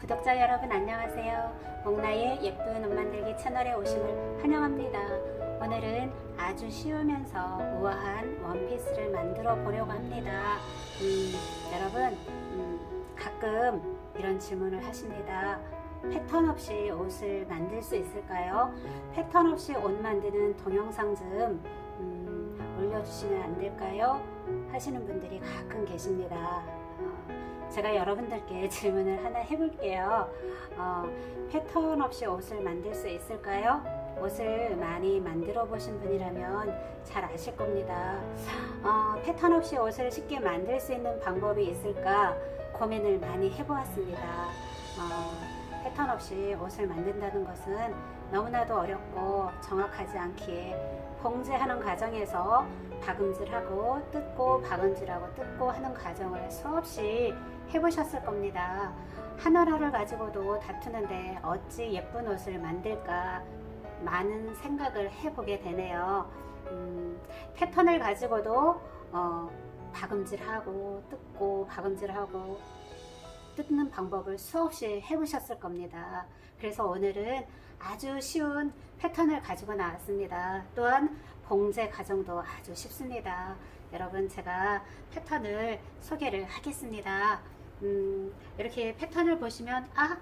구독자 여러분 안녕하세요. 목나의 예쁜 옷 만들기 채널에 오심을 환영합니다. 오늘은 아주 쉬우면서 우아한 원피스를 만들어 보려고 합니다. 음, 여러분 음, 가끔 이런 질문을 하십니다. 패턴 없이 옷을 만들 수 있을까요? 패턴 없이 옷 만드는 동영상 좀 음, 올려주시면 안 될까요? 하시는 분들이 가끔 계십니다. 어, 제가 여러분들께 질문을 하나 해볼게요. 어, 패턴 없이 옷을 만들 수 있을까요? 옷을 많이 만들어 보신 분이라면 잘 아실 겁니다. 어, 패턴 없이 옷을 쉽게 만들 수 있는 방법이 있을까 고민을 많이 해보았습니다. 어, 패턴 없이 옷을 만든다는 것은 너무나도 어렵고 정확하지 않기에 봉제하는 과정에서 박음질하고 뜯고 박음질하고 뜯고 하는 과정을 수없이 해보셨을 겁니다. 하나하나를 가지고도 다투는데 어찌 예쁜 옷을 만들까 많은 생각을 해보게 되네요. 음, 패턴을 가지고도 어, 박음질하고 뜯고 박음질하고 뜯는 방법을 수없이 해보셨을 겁니다. 그래서 오늘은 아주 쉬운 패턴을 가지고 나왔습니다. 또한 봉제 과정도 아주 쉽습니다. 여러분 제가 패턴을 소개를 하겠습니다. 음, 이렇게 패턴을 보시면 아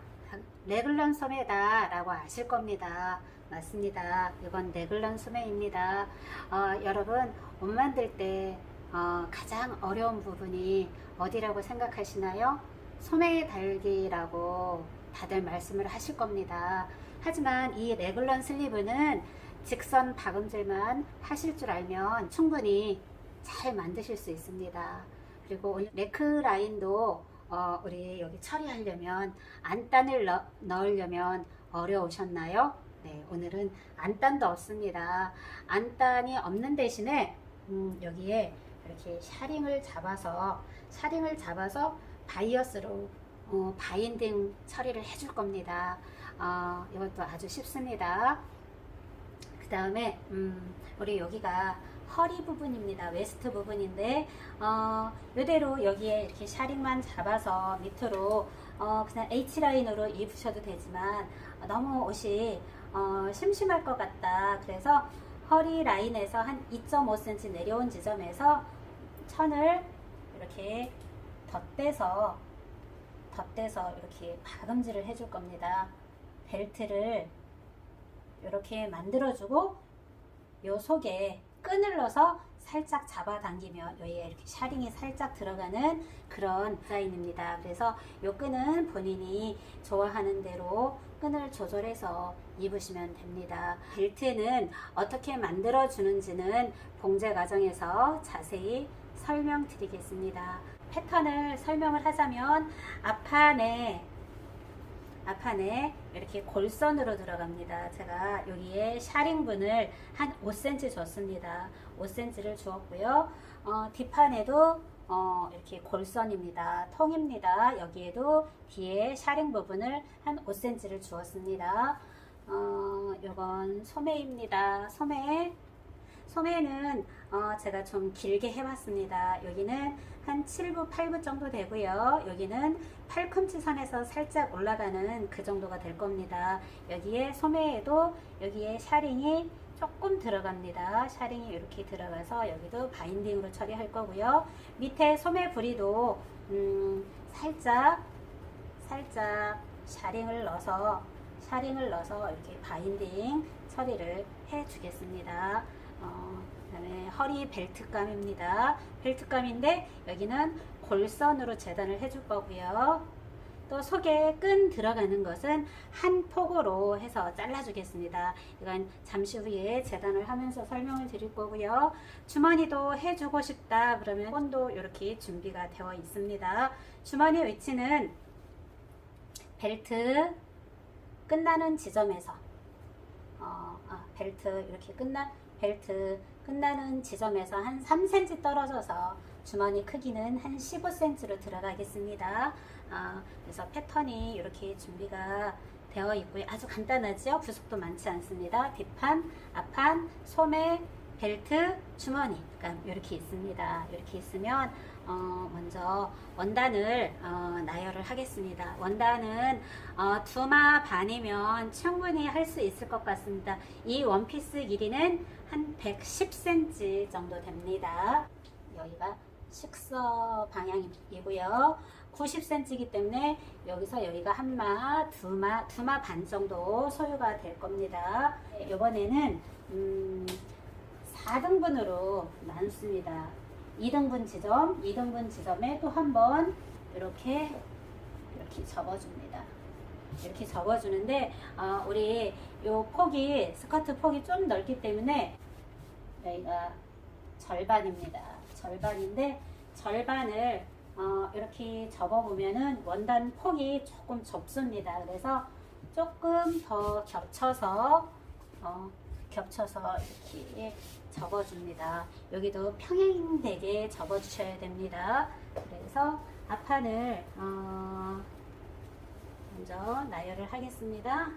레글런 소매다 라고 아실 겁니다. 맞습니다. 이건 레글런 소매입니다. 어, 여러분 옷 만들 때 어, 가장 어려운 부분이 어디라고 생각하시나요? 소매 달기라고 다들 말씀을 하실 겁니다. 하지만 이 레글런 슬리브는 직선 박음질만 하실 줄 알면 충분히 잘 만드실 수 있습니다. 그리고 네크 라인도 어, 우리 여기 처리하려면 안단을 넣, 넣으려면 어려우셨나요? 네, 오늘은 안단도 없습니다. 안단이 없는 대신에 음, 여기에 이렇게 샤링을 잡아서 샤링을 잡아서 바이어스로 어, 바인딩 처리를 해줄 겁니다. 어, 이것도 아주 쉽습니다. 그 다음에 음, 우리 여기가 허리 부분입니다. 웨스트 부분인데 어, 이대로 여기에 이렇게 샤링만 잡아서 밑으로 어, 그냥 H 라인으로 입으셔도 되지만 어, 너무 옷이 어, 심심할 것 같다. 그래서 허리 라인에서 한 2.5cm 내려온 지점에서 천을 이렇게 덧대서 덧대서 이렇게 박음질을 해줄 겁니다. 벨트를 이렇게 만들어주고 요 속에 끈을 넣어서 살짝 잡아당기면 여기에 이렇게 샤링이 살짝 들어가는 그런 디자인입니다. 그래서 요 끈은 본인이 좋아하는 대로 끈을 조절해서 입으시면 됩니다. 벨트는 어떻게 만들어 주는지는 봉제 과정에서 자세히 설명드리겠습니다. 패턴을 설명을 하자면 앞판에 앞판에 이렇게 골선으로 들어갑니다. 제가 여기에 샤링분을 한 5cm 줬습니다. 5cm를 주었고요. 어, 뒷판에도 어, 이렇게 골선입니다. 통입니다. 여기에도 뒤에 샤링 부분을 한 5cm를 주었습니다. 어, 요건 소매입니다. 소매 소매는 어, 제가 좀 길게 해봤습니다. 여기는 한 7부, 8부 정도 되고요. 여기는 팔꿈치 선에서 살짝 올라가는 그 정도가 될 겁니다. 여기에 소매에도 여기에 샤링이 조금 들어갑니다. 샤링이 이렇게 들어가서 여기도 바인딩으로 처리할 거고요. 밑에 소매 부리도 음, 살짝 살짝 샤링을 넣어서 샤링을 넣어서 이렇게 바인딩 처리를 해 주겠습니다. 어, 그다음에 허리 벨트감입니다. 벨트감인데 여기는 골선으로 재단을 해줄 거고요. 또 속에 끈 들어가는 것은 한 폭으로 해서 잘라주겠습니다. 이건 잠시 후에 재단을 하면서 설명을 드릴 거고요. 주머니도 해주고 싶다 그러면 폰도 이렇게 준비가 되어 있습니다. 주머니 위치는 벨트 끝나는 지점에서 어, 아, 벨트 이렇게 끝나 벨트 끝나는 지점에서 한 3cm 떨어져서 주머니 크기는 한 15cm로 들어가겠습니다. 아, 그래서 패턴이 이렇게 준비가 되어 있고요. 아주 간단하죠? 부속도 많지 않습니다. 뒷판, 앞판, 소매, 벨트, 주머니, 그러니까 이렇게 있습니다. 이렇게 있으면 어, 먼저 원단을 어, 나열을 하겠습니다. 원단은 어, 두마 반이면 충분히 할 수 있을 것 같습니다. 이 원피스 길이는 한 110cm 정도 됩니다. 여기가 식서 방향이고요. 90cm이기 때문에 여기서 여기가 한마, 두마, 두마 반 정도 소요가 될 겁니다. 이번에는 음, 4등분으로 나눴습니다. 2등분 지점, 2등분 지점에 또 한 번 이렇게 이렇게 접어줍니다. 이렇게 접어주는데 어, 우리 요 폭이 스커트 폭이 좀 넓기 때문에 여기가 절반입니다. 절반인데 절반을 어, 이렇게 접어보면은 원단 폭이 조금 좁습니다. 그래서 조금 더 겹쳐서 어, 겹쳐서 이렇게 접어줍니다. 여기도 평행되게 접어주셔야 됩니다. 그래서 앞판을 어, 먼저 나열을 하겠습니다.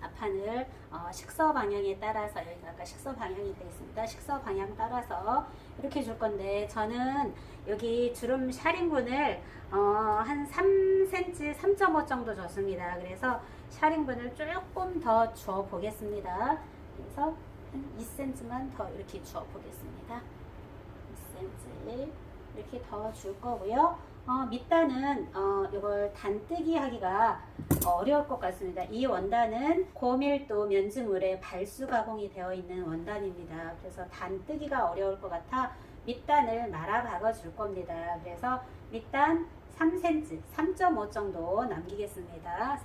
앞판을 어, 식서 방향에 따라서 여기가 아까 식서 방향이 되어 있습니다. 식서 방향 따라서 이렇게 줄 건데 저는 여기 주름 샤링분을 어, 한 3cm, 3.5 정도 줬습니다. 그래서 샤링분을 조금 더 주어 보겠습니다. 그래서 한 2cm만 더 이렇게 주어 보겠습니다. 2cm 이렇게 더 줄 거고요. 어, 밑단은 어, 이걸 단뜨기 하기가 어려울 것 같습니다. 이 원단은 고밀도 면증물에 발수 가공이 되어 있는 원단입니다. 그래서 단뜨기가 어려울 것 같아 밑단을 말아 박아 줄 겁니다. 그래서 밑단 3cm, 3.5 정도 남기겠습니다.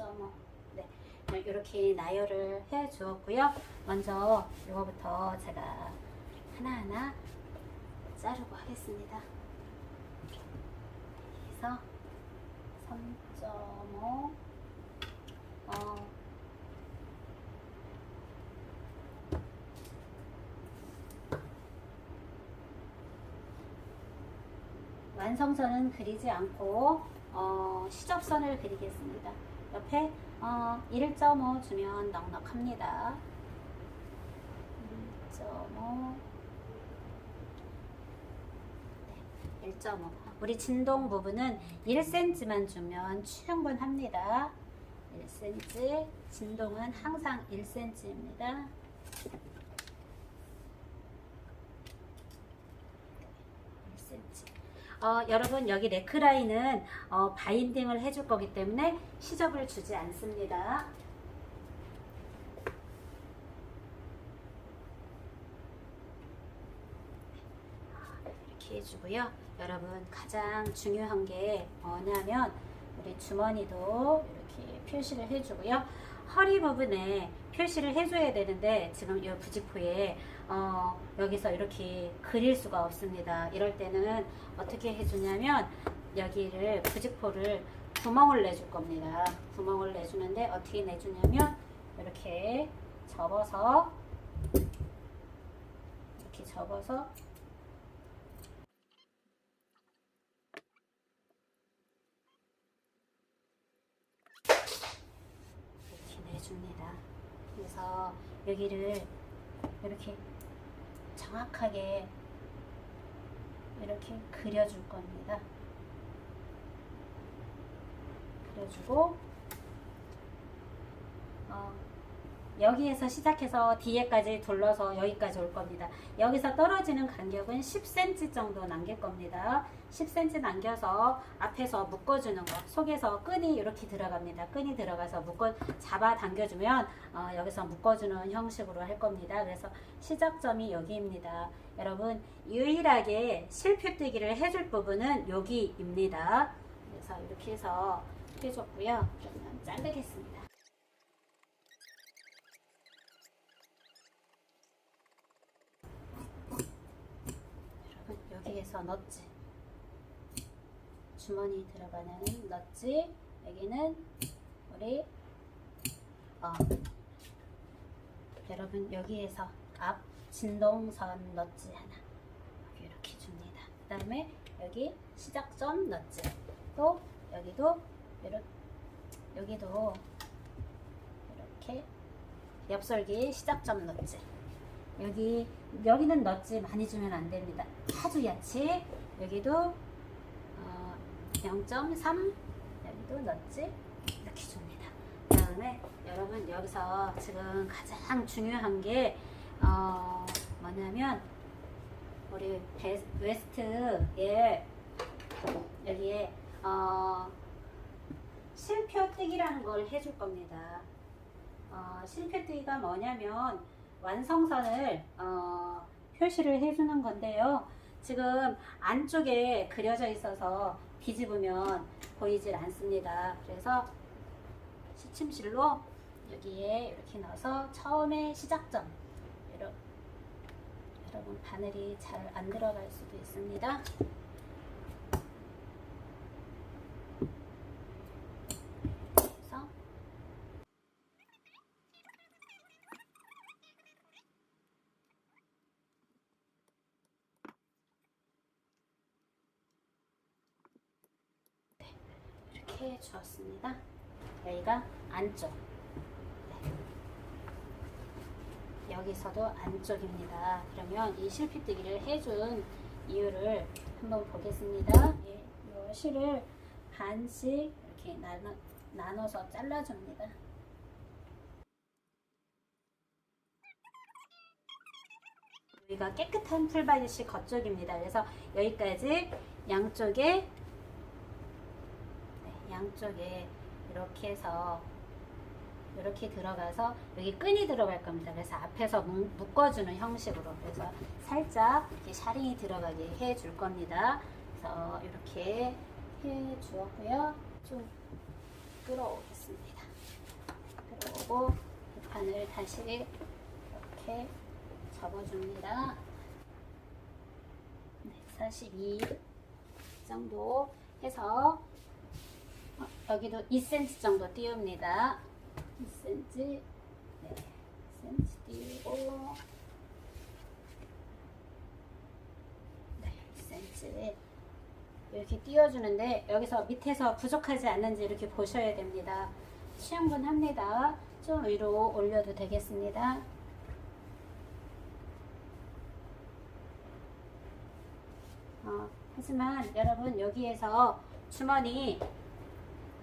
3.5. 네. 이렇게 나열을 해 주었고요. 먼저 이거부터 제가 하나하나 자르고 하겠습니다. 그래서 3.5 어, 완성선은 그리지 않고 어, 시접선을 그리겠습니다. 옆에 어, 1.5 주면 넉넉합니다. 1.5 1.5 우리 진동 부분은 1cm만 주면 충분합니다. 1cm 진동은 항상 1cm입니다 1cm 어, 여러분 여기 네크라인은 어, 바인딩을 해줄 거기 때문에 시접을 주지 않습니다 이렇게 해주고요. 여러분 가장 중요한 게 뭐냐면 우리 주머니도 이렇게 표시를 해주고요. 허리 부분에 표시를 해줘야 되는데 지금 이 부직포에 어, 여기서 이렇게 그릴 수가 없습니다. 이럴 때는 어떻게 해주냐면 여기를 부직포를 구멍을 내줄 겁니다. 구멍을 내주는데 어떻게 내주냐면 이렇게 접어서 이렇게 접어서 이렇게 내줍니다. 그래서 여기를 이렇게 정확하게 이렇게 그려줄 겁니다. 그려주고 어, 여기에서 시작해서 뒤에까지 둘러서 여기까지 올 겁니다. 여기서 떨어지는 간격은 10cm 정도 남길 겁니다. 10cm 남겨서 앞에서 묶어주는 거 속에서 끈이 이렇게 들어갑니다. 끈이 들어가서 묶어 잡아 당겨주면 어, 여기서 묶어주는 형식으로 할 겁니다. 그래서 시작점이 여기입니다. 여러분 유일하게 실표뜨기를 해줄 부분은 여기입니다. 그래서 이렇게 해서 해줬고요. 그러면 자르겠습니다. 여러분 여기에서 넣지 주머니 들어가는 넣지 여기는 우리 어, 여러분 여기에서 앞 진동선 넣지 하나 이렇게 줍니다 그 다음에 여기 시작점 넣지 또 여기도 이렇게 여기도 이렇게 옆설기 시작점 넛지. 여기 여기는 넛지 많이 주면 안 됩니다. 아주 얕이 여기도 어, 0.3 여기도 넛지 이렇게 줍니다. 그 다음에 여러분 여기서 지금 가장 중요한 게 어, 뭐냐면 우리 베, 웨스트에 여기에 어, 실표뜨기라는 걸 해줄 겁니다. 어, 실표뜨기가 뭐냐면 완성선을 어, 표시를 해주는 건데요. 지금 안쪽에 그려져 있어서 뒤집으면 보이질 않습니다. 그래서 시침실로 여기에 이렇게 넣어서 처음에 시작점 여러- 여러분 바늘이 잘 안 들어갈 수도 있습니다. 그래서 이렇게 주었습니다. 여기가 안쪽. 네. 여기서도 안쪽입니다. 그러면 이 실피뜨기를 해준 이유를 한번 보겠습니다. 예, 이 실을 반씩 이렇게 나눠, 나눠서 잘라줍니다. 여기가 깨끗한 풀바디시 겉쪽입니다. 그래서 여기까지 양쪽에 네, 양쪽에 이렇게 해서 이렇게 들어가서 여기 끈이 들어갈 겁니다. 그래서 앞에서 묶- 묶어주는 형식으로 그래서 살짝 이렇게 샤링이 들어가게 해줄 겁니다. 그래서 이렇게 해 주었고요. 좀 끌어오겠습니다. 끌어오고 판을 다시 이렇게 접어줍니다. 네, 42 정도 해서 어, 여기도 2cm 정도 띄웁니다. 2cm, 네, 2cm 띄우고, 네, 2cm 이렇게 띄워주는데 여기서 밑에서 부족하지 않는지 이렇게 보셔야 됩니다. 시험분합니다. 좀 위로 올려도 되겠습니다. 어, 하지만 여러분 여기에서 주머니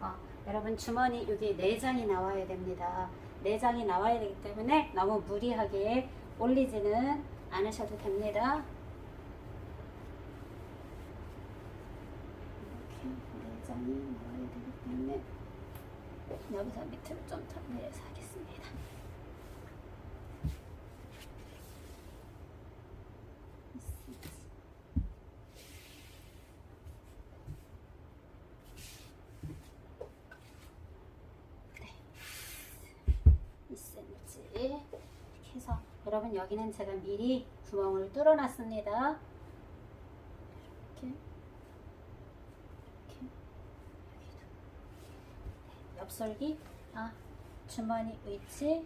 어, 여러분 주머니 여기 내장이 나와야 됩니다. 내장이 나와야 되기 때문에 너무 무리하게 올리지는 않으셔도 됩니다. 이렇게 내장이 나와야 되기 때문에 여기서 밑으로 좀 더 내려서 하겠습니다. 네. 2cm 이렇게 해서 여러분 여기는 제가 미리 구멍을 뚫어 놨습니다. 이렇게. 이렇게. 네, 옆설기. 아 주머니 위치.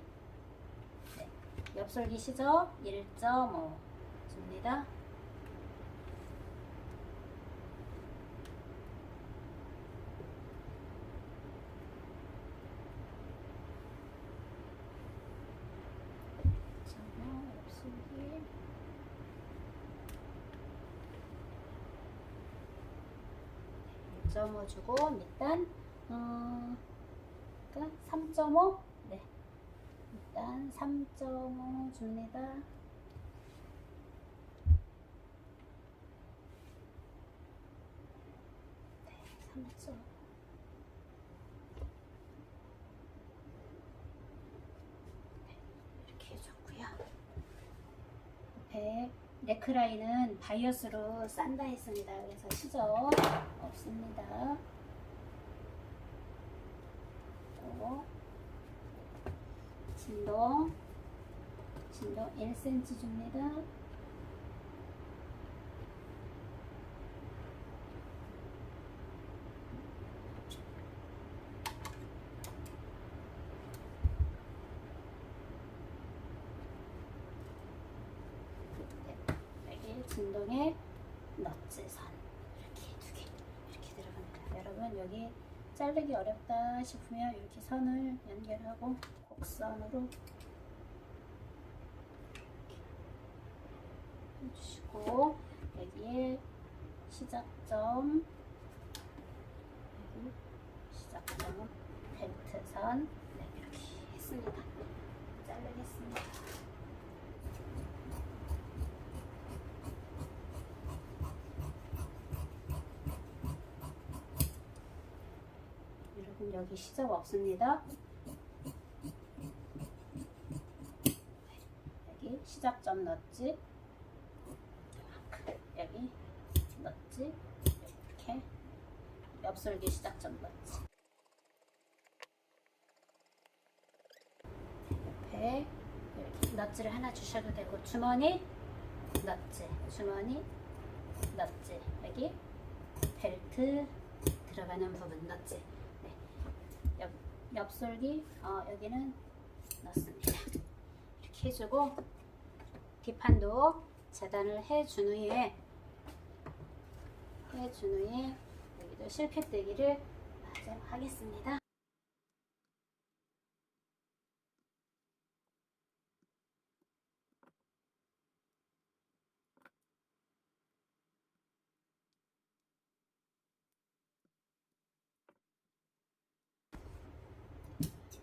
네, 옆설기 시접 1.5 줍니다. 전혀 옆설기 1.5 주고 밑단 어, 그러니까 3.5 네. 일단 3.5 줍니다. 네, 3.5 네, 이렇게 해줬고요. 옆에 네크라인은 바이어스로 싼다 했습니다. 그래서 시접 없습니다. 또 진동 진동 1cm 줍니다. 진동의 넛지선 이렇게 두 개 이렇게 들어갑니다. 여러분 여기 자르기 어렵다 싶으면 이렇게 선을 연결하고 곡선으로 해주시고 여기에 시작점 여기 시작점 벨트선 네, 이렇게 했습니다. 자르겠습니다. 여기 시작 없습니다. 여기 시작점 넣었지? 여기 넣었지? 이렇게 옆솔기 시작점 넣었지? 옆에 이렇게 넛즈를 하나 주셔도 되고 주머니 넛즈 주머니 넛즈 여기 벨트 들어가는 부분 넛즈 옆솔기 어, 여기는 넣습니다. 이렇게 해주고 뒷판도 재단을 해준 후에 해준 후에 여기도 실패뜨기를 마저 하겠습니다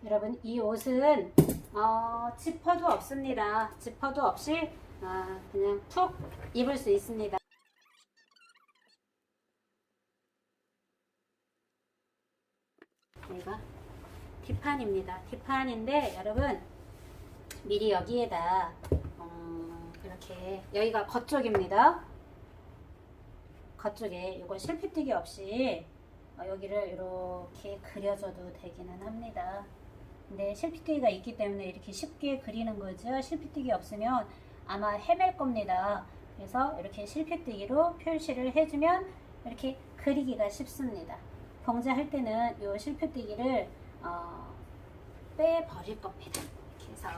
여러분 이 옷은 어, 지퍼도 없습니다. 지퍼도 없이 아, 그냥 툭 입을 수 있습니다. 여기가 뒷판입니다. 뒷판인데 여러분 미리 여기에다 어, 이렇게 여기가 겉쪽입니다. 겉쪽에 이거 실핏뜨기 없이 어, 여기를 이렇게 그려줘도 되기는 합니다. 근데 실핏뜨기가 있기 때문에 이렇게 쉽게 그리는 거죠. 실핏뜨기 없으면 아마 헤맬 겁니다. 그래서 이렇게 실핏뜨기로 표시를 해주면 이렇게 그리기가 쉽습니다. 봉제할 때는 이 실핏뜨기를 어, 빼버릴 겁니다. 이렇게 해서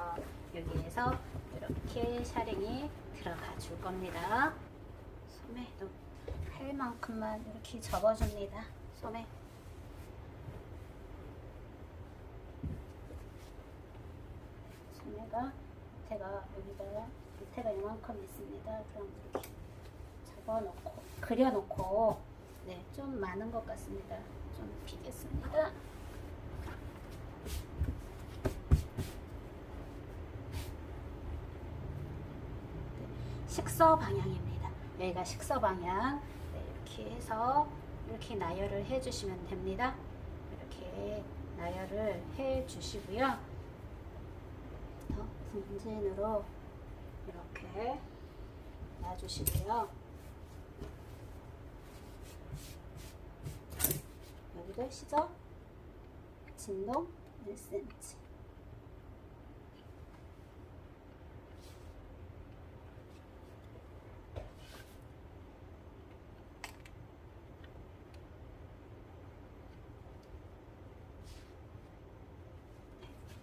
여기에서 이렇게 샤링이 들어가 줄 겁니다. 소매도 할 만큼만 이렇게 접어줍니다. 소매. 소매가 밑에가 여기가 밑에가 이만큼 있습니다. 그럼 이렇게 접어놓고 그려놓고 네, 좀 많은 것 같습니다. 좀 비겠습니다. 식서 방향입니다. 여기가 식서 방향. 네, 이렇게 해서 이렇게 나열을 해주시면 됩니다. 이렇게 나열을 해주시고요. 더 분진으로 이렇게 놔주시고요. 여기도 시작 진동 1cm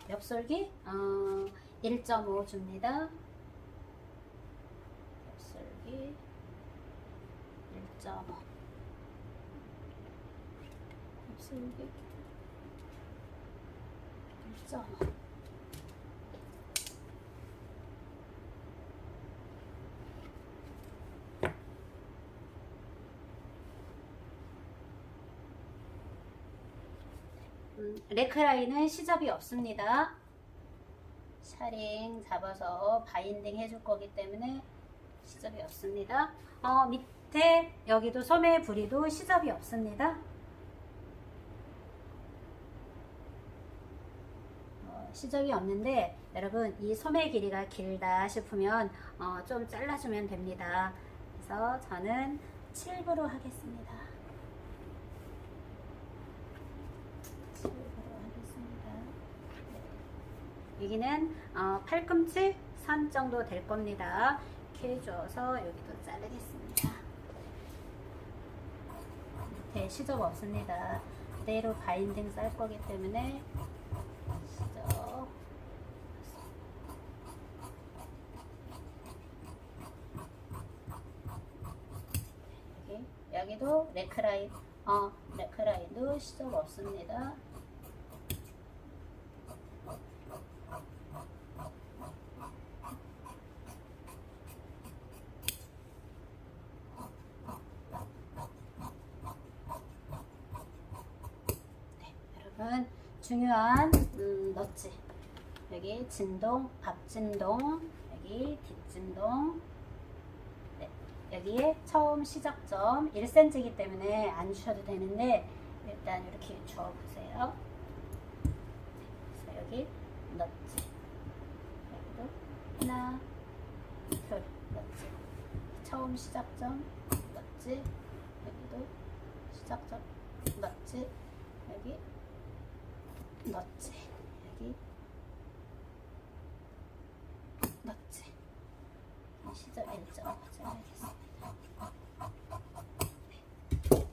옆솔기 어, 1.5 줍니다. 옆솔기 1.5 옆솔기 1.5 음, 레크라인은 시접이 없습니다. 샤링 잡아서 바인딩 해줄 거기 때문에 시접이 없습니다. 어, 밑에 여기도 소매 부리도 시접이 없습니다. 어, 시접이 없는데 여러분 이 소매 길이가 길다 싶으면 어, 좀 잘라주면 됩니다. 그래서 저는 7부로 하겠습니다. 7부로 하겠습니다. 네. 여기는 어, 팔꿈치 선 정도 될 겁니다. 이렇게 해줘서 여기도 자르겠습니다. 밑에 시접 없습니다. 그대로 바인딩 쌀 거기 때문에 시접 여기 여기도 레크라인 어 레크라인도 시접 없습니다. 여러분 중요한 음, 너치 여기 진동, 앞진동, 여기 뒷진동. 네, 여기에 처음 시작점 1cm이기 때문에 안 주셔도 되는데 일단 이렇게 주어보세요. 네, 그래서 여기 너치 여기도 하나 둘 너치 처음 시작점 넣지. 여기도 시작점 넣지. 여기 넣지 여기 넣지 시작 1점 알겠습니다 네.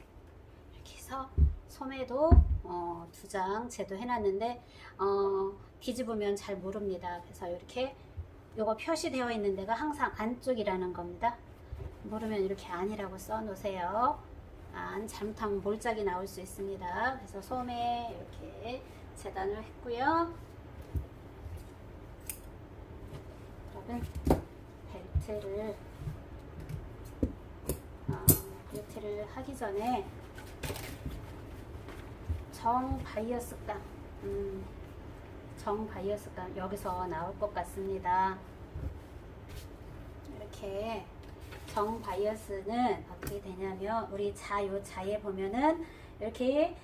이렇게 해서 소매도 어, 두장 제도 해놨는데 어, 뒤집으면 잘 모릅니다 그래서 이렇게 요거 표시되어 있는 데가 항상 안쪽이라는 겁니다 모르면 이렇게 안이라고 써 놓으세요. 안 잘못하면 몰짝이 나올 수 있습니다. 그래서 소매 이렇게 재단을 했고요. 그러면 벨트를 어, 벨트를 하기 전에 정 바이어스감 음, 정 바이어스감 여기서 나올 것 같습니다. 이렇게 정 바이어스는 어떻게 되냐면 우리 자요 자에 보면은 이렇게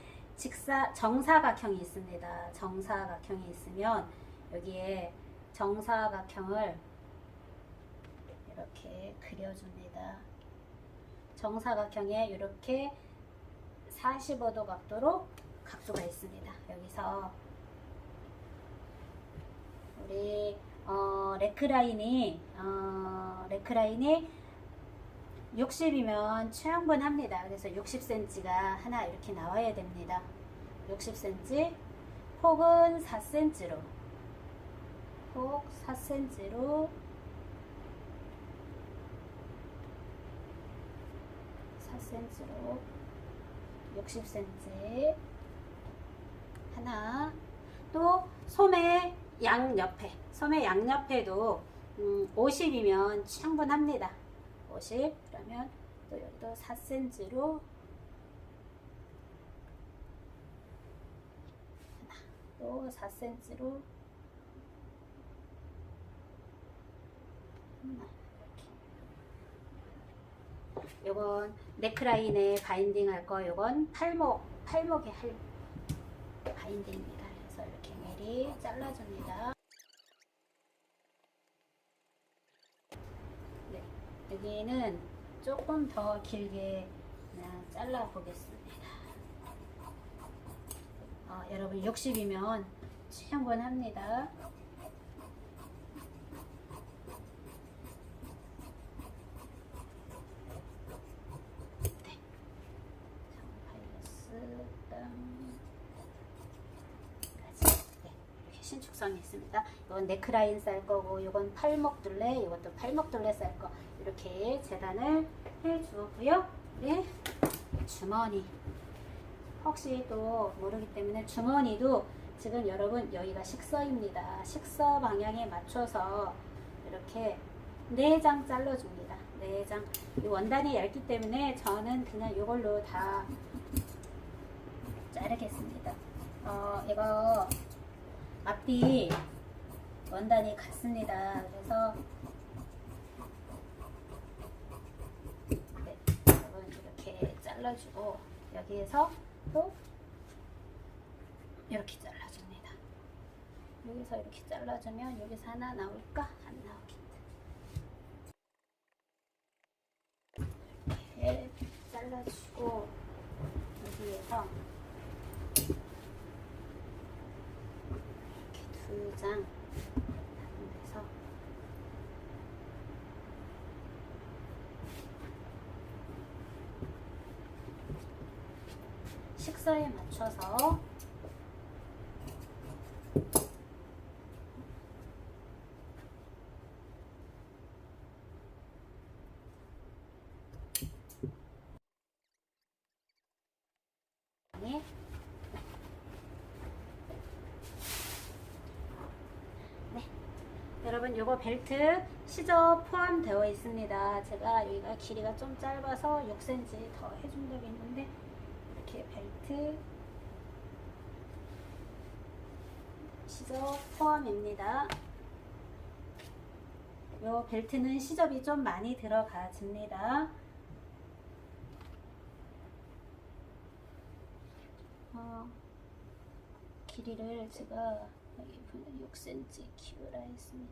직사 정사각형이 있습니다. 정사각형이 있으면 여기에 정사각형을 이렇게 그려줍니다. 정사각형에 이렇게 45도 각도로 각도가 있습니다. 여기서 우리 어, 레크라인이 어, 레크라인이 60이면 최양분 합니다. 그래서 60cm가 하나 이렇게 나와야 됩니다. 60cm 혹은 4cm로 혹 4cm로 4cm로 60cm 하나 또 소매 양옆에 소매 양옆에도 음, 50이면 충분합니다. 50 그러면 또 여기도 4cm로 하나 또 4cm로 하나 이렇게 요건 네크라인에 바인딩 할 거 요건 팔목 팔목에 할 바인딩입니다. 그래서 이렇게 미리 잘라줍니다 네, 여기는 조금 더 길게 그냥 잘라 보겠습니다. 어, 여러분 60이면 충분합니다. 신축선이 있습니다. 이건 네크라인 쌀 거고, 이건 팔목 둘레, 이것도 팔목 둘레 쌀 거. 이렇게 재단을 해 주었고요. 네, 주머니. 혹시 또 모르기 때문에 주머니도 지금 여러분 여기가 식서입니다. 식서 방향에 맞춰서 이렇게 네장 잘라줍니다. 네 장. 이 원단이 얇기 때문에 저는 그냥 이걸로 다 자르겠습니다. 어, 이거 앞뒤 원단이 같습니다. 그래서 네, 여러분 이렇게 잘라주고 여기에서 또 이렇게 잘라줍니다. 여기서 이렇게 잘라주면 여기서 하나 나올까? 안 나오겠다. 이렇게 잘라주고 여기에서 이렇게 두 장 해서 식사에 맞춰서 네. 네. 여러분 요거 벨트 시저 포함되어 있습니다. 제가 여기가 길이가 좀 짧아서 6cm 더 해준다고 했는데 이렇게 벨트 시접 포함입니다. 요 벨트는 시접이 좀 많이 들어가집니다. 어, 길이를 제가 여기 보면 6cm 키우라 했으니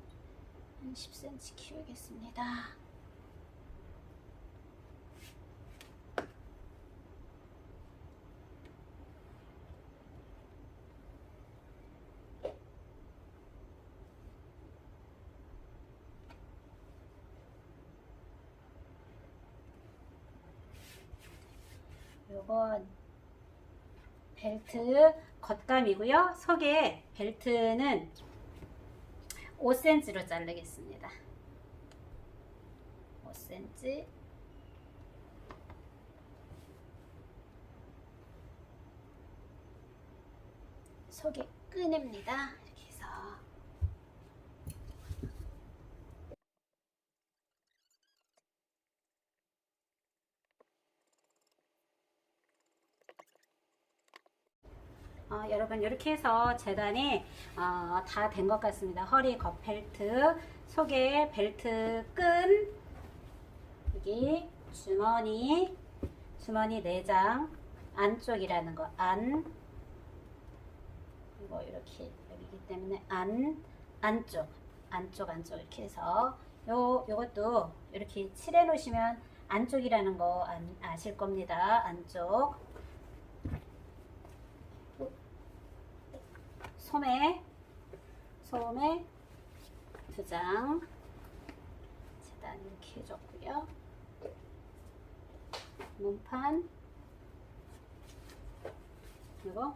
한 10cm 키우겠습니다. 요건 벨트 겉감이고요. 속에 벨트는 5cm로 자르겠습니다. 5cm 속에 끈입니다. 이렇게 해서 어, 여러분 이렇게 해서 재단이 어, 다된 것 같습니다. 허리 겉 벨트, 속에 벨트 끈, 여기 주머니, 주머니 내장 안쪽이라는 거 안, 뭐 이렇게 여기기 때문에 안 안쪽 안쪽 안쪽 이렇게 해서 요 요것도 이렇게 칠해 놓으시면 안쪽이라는 거 안, 아실 겁니다. 안쪽 소매 소매 두 장. 재단 이렇게 해줬고요. 몸판. 그리고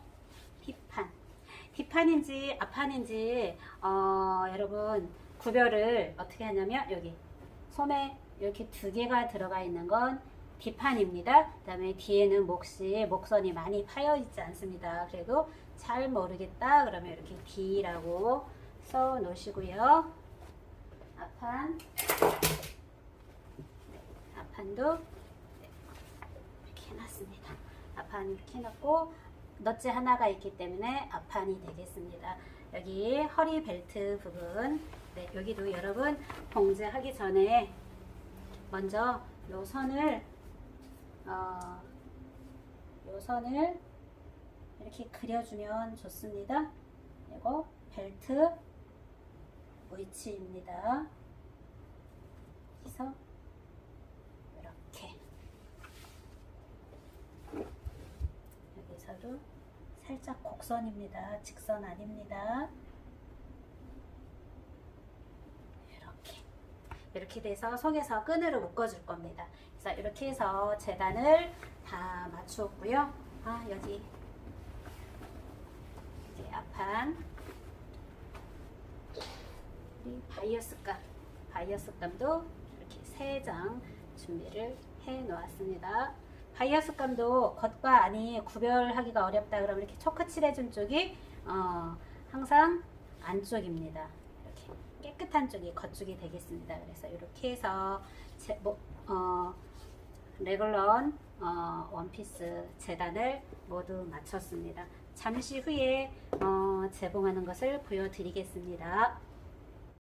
뒷판. 뒷판인지 앞판인지 어, 여러분 구별을 어떻게 하냐면 여기. 소매 이렇게 두 개가 들어가 있는 건 뒷판입니다. 그 다음에 뒤에는 몫이 목선이 많이 파여 있지 않습니다. 그래도 잘 모르겠다 그러면 이렇게 D라고 써 놓으시고요. 앞판 네, 앞판도 네, 이렇게 해놨습니다. 앞판 이렇게 해놨고 넛지 하나가 있기 때문에 앞판이 되겠습니다. 여기 허리 벨트 부분 네, 여기도 여러분 봉제하기 전에 먼저 요 선을 어, 요 선을 이렇게 그려주면 좋습니다. 그리고 벨트 위치입니다. 그래서 이렇게 여기서도 살짝 곡선입니다. 직선 아닙니다. 이렇게 이렇게 돼서 속에서 끈으로 묶어줄 겁니다. 그래서 이렇게 해서 재단을 다 맞추었고요. 아 여기 이제 앞판 우리 바이어스 감 바이어스 감도 이렇게 세 장 준비를 해 놓았습니다. 바이어스 감도 겉과 안이 구별하기가 어렵다 그러면 이렇게 초크 칠해준 쪽이 어, 항상 안쪽입니다. 이렇게 깨끗한 쪽이 겉쪽이 되겠습니다. 그래서 이렇게 해서 제, 뭐, 어, 레글런 어, 원피스 재단을 모두 마쳤습니다. 잠시 후에 어, 재봉하는 것을 보여드리겠습니다.